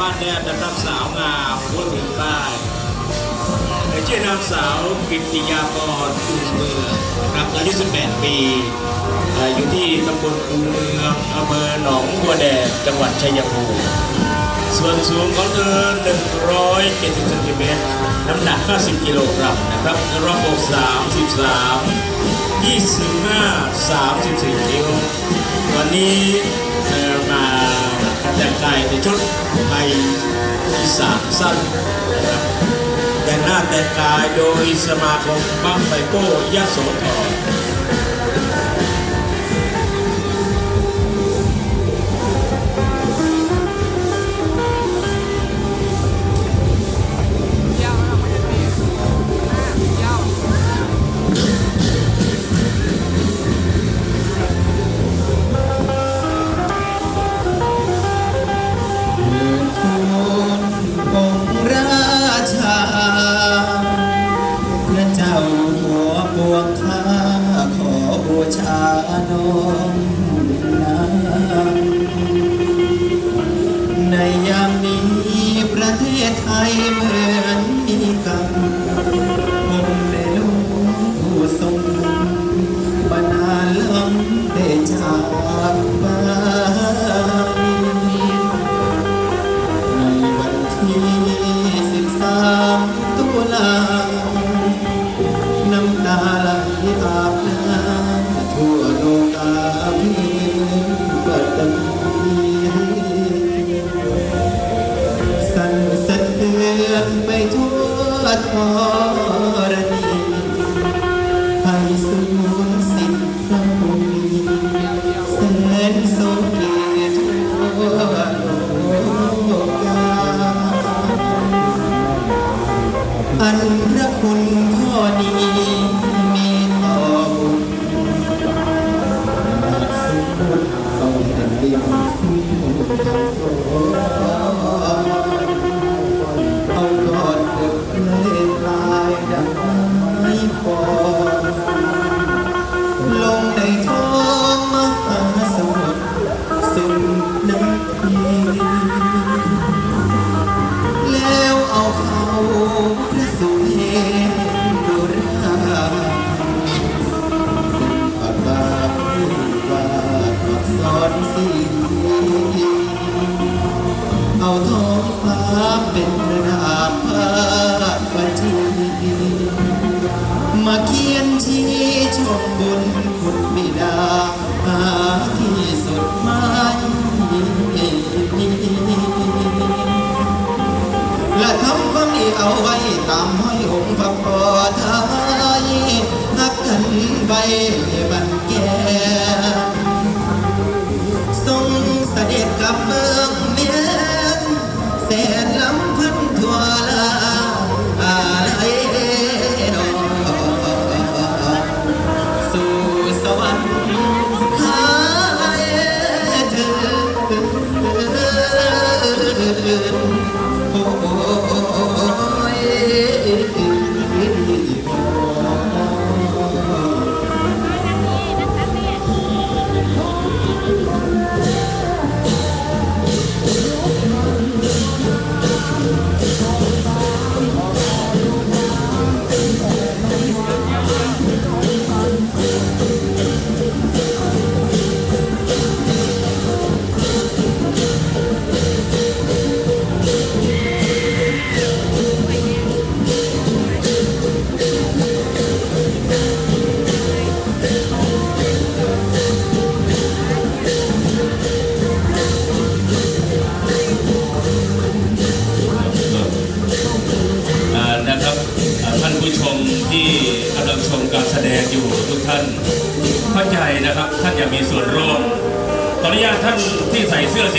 บ้านแดนนะครับสาวงามพูดถึงป้ชื่อนางสาวกิติยากรคูเมืองครับอายุ18 ปีอยู่ที่ตำบลคูเมืองอำเภอหนองบัวแดงจังหวัดชัยภูมิส่วนสูงของเธอ170เซนติเมตรน้ำหนัก 50 กิโลกรัมนะครับรอบอก33 25 34นิ้ววันนี้ แต่งกายในชุดไทยอีสานสั้นนะครับแต่งหน้าแต่งกายโดยสมาคมบังไฟโป้ยะโสธร บูช ว ที บันแก่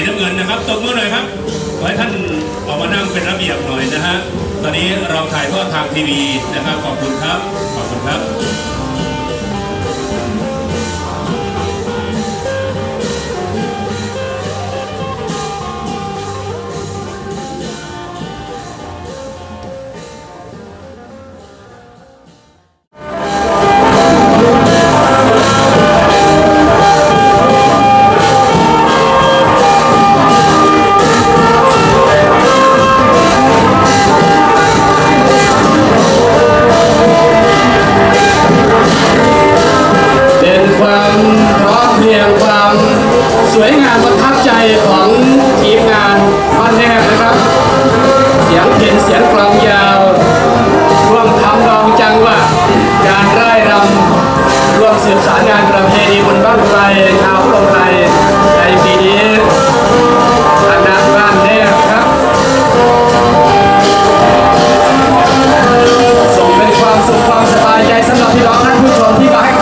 น้ำเงินนะครับตบมือหน่อยครับขอให้ท่านออกมานั่งเป็นระเบียบหน่อยนะฮะตอนนี้เราถ่ายทอดทางทีวีนะครับขอบคุณครับขอบคุณครับ สวยงามประทับใจของทีมงานท่อนแรกนะครับ เสียงเพลงเสียงกลองยาวร่วมทำรองจังว่าการไร่รำร่วมสืบสารงานประเพณีบนบ้างไฟชาวลงไทยในปีนี้คณะบ้านแน่ครับ ส่งเป็นความสุขความสบายใจสำหรับพี่น้องท่านผู้ชมที่มาให้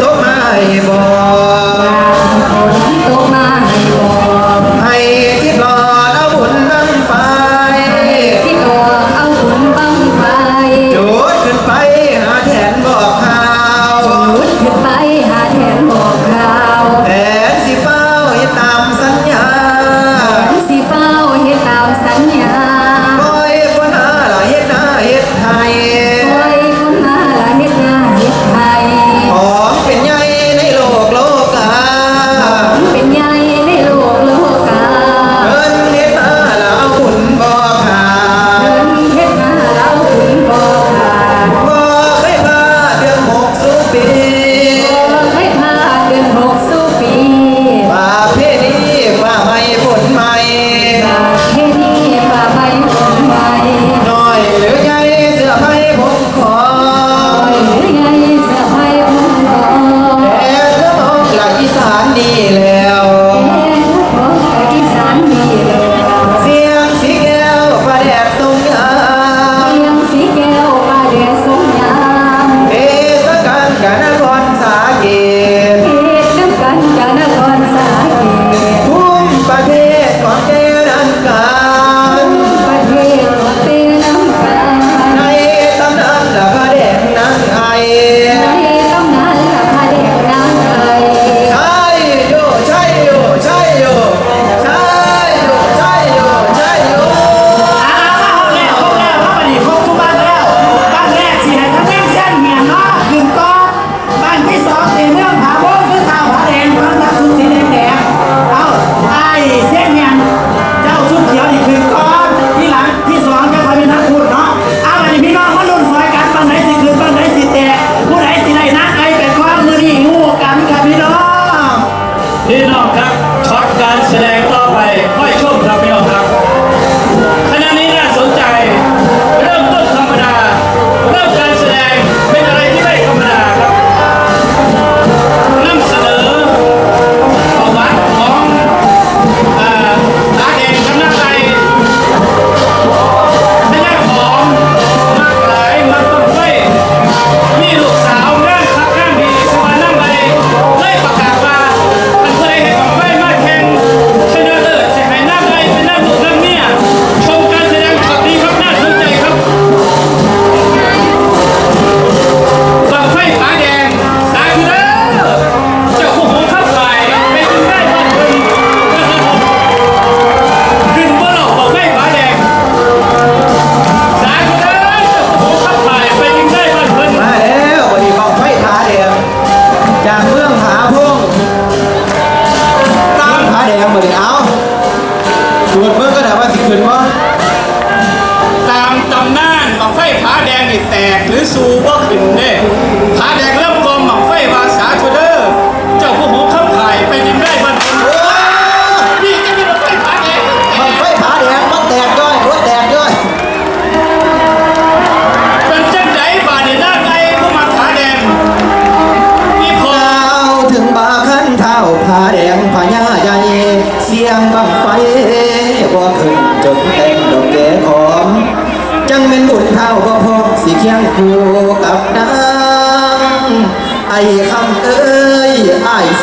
তোমায় বল।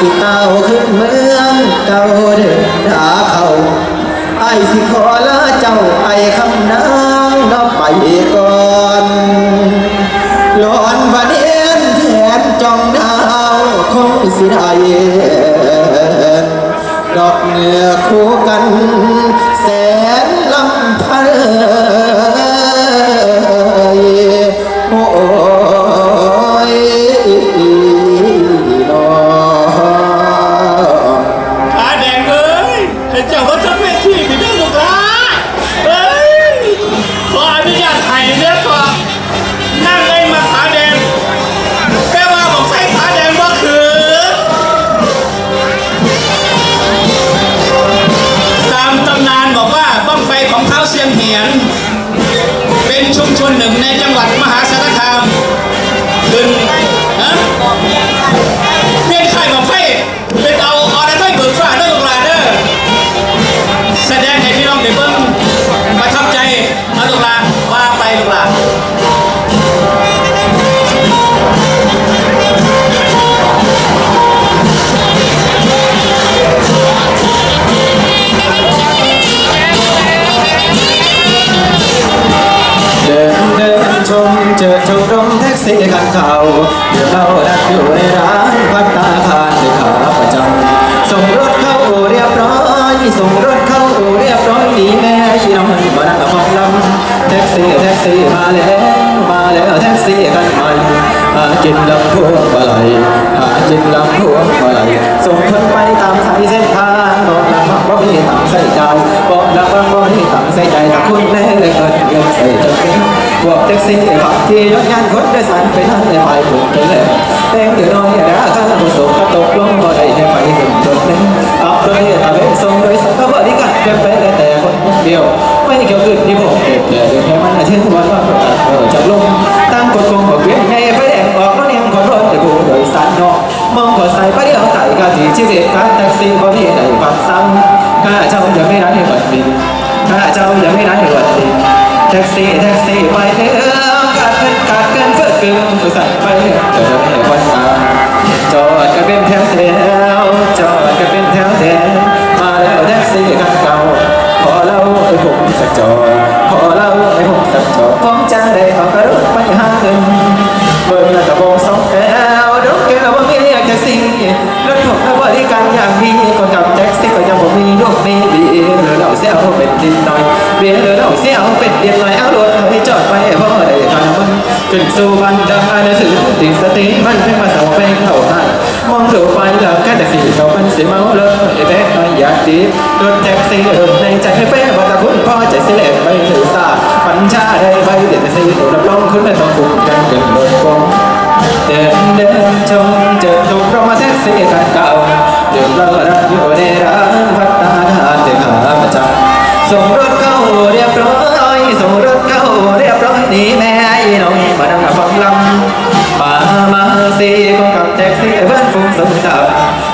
สิเต้าขึ้นเมืองเก่าเดินดาเขาไอ้สิขอลาเจ้าไอ้คำนางนอกไปก่อนหลอนพระเนียนแทนจองดาวคงสิได้ดอกเหนือคู่กัน แสนลำพัน มชนหนึ่งในจังหวัดมหาสารคาม จอชมรมแท็กซี่คันเขาเดี๋ยวเราดักอยู่ในร้านพัตตาคารจะขาประจำส่งรถเข้าอู่เรียบร้อยส่งรถเข้าอู่เรียบร้อยดีแม่ชีน้องมานั่งฟังลำแท็กซี่แท็กซี่มาแล้วมาแล้วแท็กซี่คันใหม่ หากินลำพวงมาลัยหากินลำพวงมาลัยส่งคนไปตามสายเส้นทางบอกลำบักบ่มีตังใส่ใจบอกลำบักบ่มีตังใส่ใจแต่คุณแน่เลยเงินเงินใส่ใจพวกแท็กซี่ขับที่รถงานคนโดยสารไปนั่งในไปถูกไปเลยแต่งเดี๋ยวน้อยราคาผู้ส่งก็ตกลงบ่ได้ให้ไปถึงรถนึงขับโดยตะเวนส่งโดยสารก็บริการเพียงไปแต่คนเดียวไม่เกี่ยวขึ้นที่ผมเก็บแต่เรื่องแค่มันอาชีพวันว่าจับลงตั้งกฎกงบอกเวียนไงไป มองขอใส่ไปเดียวไต่กะที่ชีวิตการแท็กซี่บ่มีได้ฟังซ้ำข้าเจ้ายังไม่ได้ให้บัดนี้ข้าเจ้ายังไม่ได้ให้บัดนี้แท็กซี่แท็กซี่ไปเด้อกัดเงินกัดเงินเฟื่อกึ่งสุสั่นไปเด้อเดี๋ยวจะไม่ให้วันตาจอดก็เป็นแถวแถวจอดก็เป็นแถวแถวมาแล้วแท็กซี่คันเก่าขอเล่าให้ผมสักจอดขอเล่าให้ผมสักจอดผมจะได้เอากระรถไปหาเงินเบิ่งแล้วก็บอกสองแก้วดก แก้วว่ามีเรียกแท็กซี่รถผมบริการอย่างดีคนขับแท็กซี่ก็ยังบ่มีลูกมีเบียร์หรือเราเสียเอาเป็นดินหน่อยเบียร์หรือเราเสียเอาเป็นดินหน่อยเอารถให้จอดไปเพราะได้ทางมันขึ้นสู่บันไดในสื่อติดสติมันเพิ่งมาเสาเป็นเท่านั้นมองดูไปแล้วแค่แท็กซี่เขามันเสียเมาเลยแท้ไม่อยากดีรถแท็กซี่เอิมในใจให้เฟ้บอกตาคุณพ่อใจเสียไปถือสาปัญชาได้ไปเดี๋ยวแท็กซี่ตัวรับรองคุณไม่ต้องคุมกันเกินรถกอง เดินเดินชมเจอทุกเรามาตเสียกันเก่าเดือดร้อนอยู่ในร้านพัฒนาเดือาประจส่งรถเข้าเรียบร้อยส่งรถเข้าเรียบร้อยนี่แม่ยีน้องมาดังกับฟังลำมามาซีกับแท็กซี่เพื่นฟุ้งสุดดับ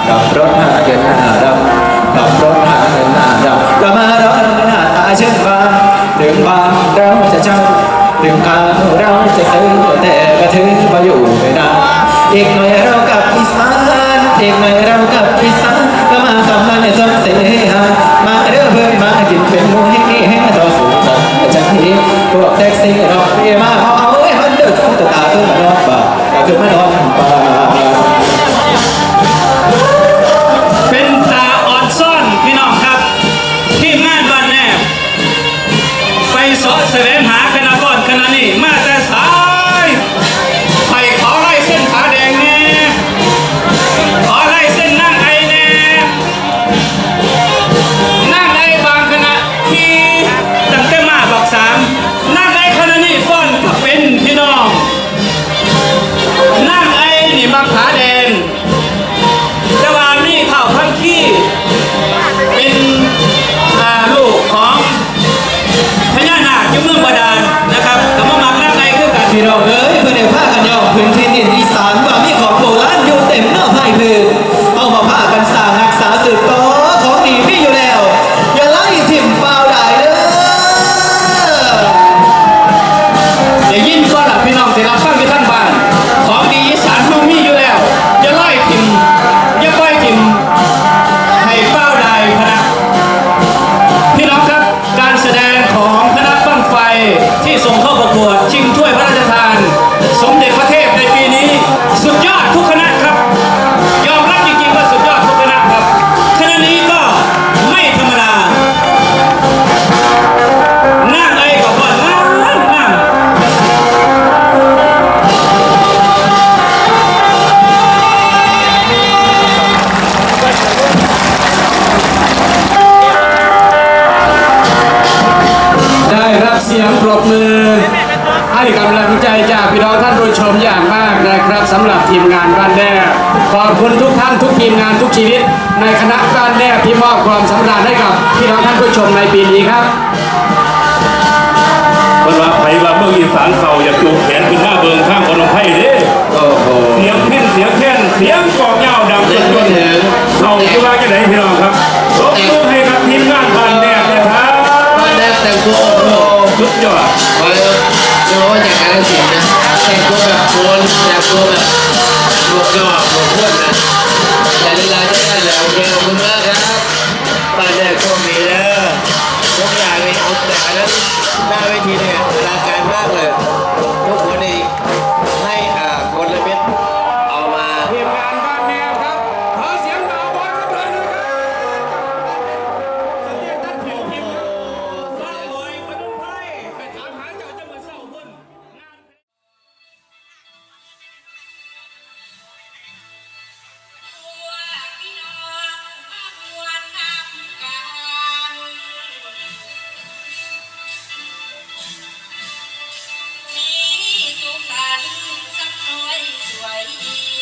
กับรถหาเกินหาดำกับรถหาเกินหาดำเรามาร้อนหน้าาเชื่มานถึงบานเราจะจำ เดิมค้าเราจะซื้อแต่กระถือมาอยู่ไม่ได้อีกหน่อยเรากับอีสานอีกหน่อยเรากับอีสานก็มาทำงานในสมเสียมาเรื่อเพื่อนมากินเป็นมูให้ให้ต่อสู้กันจากนี้พวกแท็กซี่รถเอมาเอาเอาไว้ฮันเดอร์ขึ้นตาขึ้นมาดอกป่าขึ้นมานอนป่าำหรับทีมงานบ้านแน่ขอบคุณทุกท่านทุกทีมงานทุกชีวิต ในคณะบ้านแน่ที่มอบความสำราญให้กับพี่น้องท่านผู้ชมในปีนี้ครับเพิ่นว่าไผว่าเมืองอีสานเก่าอยากจูงแขนขึ้นหน้าเบิงข้างคนลงไผ่เด้โอ้โหเสียงเพ่นเสียงแค้นเสียงกอกเหย้าดังจนจนเขาคือว่าจะไหนพี่น้องครับรบมือให้กับทีมงานบ้านแนบนะครับบ้านแรกแต่งตัวโอ้โหสุดยอดขอเลยจะบอกว่าจากการสินธุ์นะ กยอหมวกพ่นนะแต่ลีลาจะ you